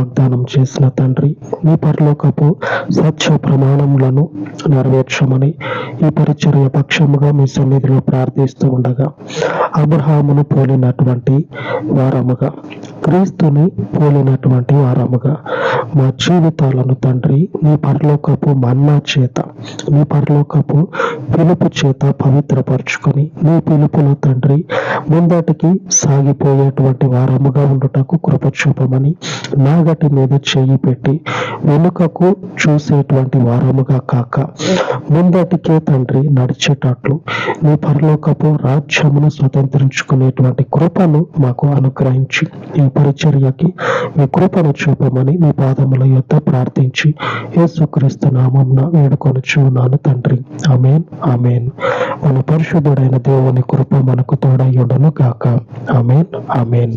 వాగ్దానం చేసిన తండ్రి నీ పరలోకపు సత్య ప్రమాణములను నెరవేర్చమని ఈ పరిచర్య పక్షముగా మీ సన్నిధిలో ప్రార్థిస్తూ ఉండగా అబ్రహామును పోలినటువంటి వారముగా క్రీస్తుని పోలినటువంటి వారముగా మా జీవితాలను తండ్రి నీ పరలోకపు మన్నా చేత నీ పరలోకపు పిలుపు చేత పవిత్రపరచుకొని నీ పిలుపులో తండ్రి ముందటికి సాగిపోయేటువంటి వారముగా ఉండుటకు కృప చూపమని నాగటి మీద చేయి పెట్టి వెనుకకు చూసేటువంటి వారముగా కాక ముందటికే తండ్రి నడిచేటట్లు నీ పరలోకపు రాజ్యమును స్వతంత్రించుకునేటువంటి కృపను మాకు అనుగ్రహించి ఈ పరిచర్యకి మీ కృపను చూపమని మీ పాదముల యొక్క ప్రార్థించి యేసుక్రీస్తు నామంన వేడుకొని చూన్నాను తండ్రి. ఆమెన్. ఆమెన్. మన పరిశుద్ధుడైన దేవుని కృప మనకు తోడయ్యుండను గాక. ఆమెన్ ఆమెన్.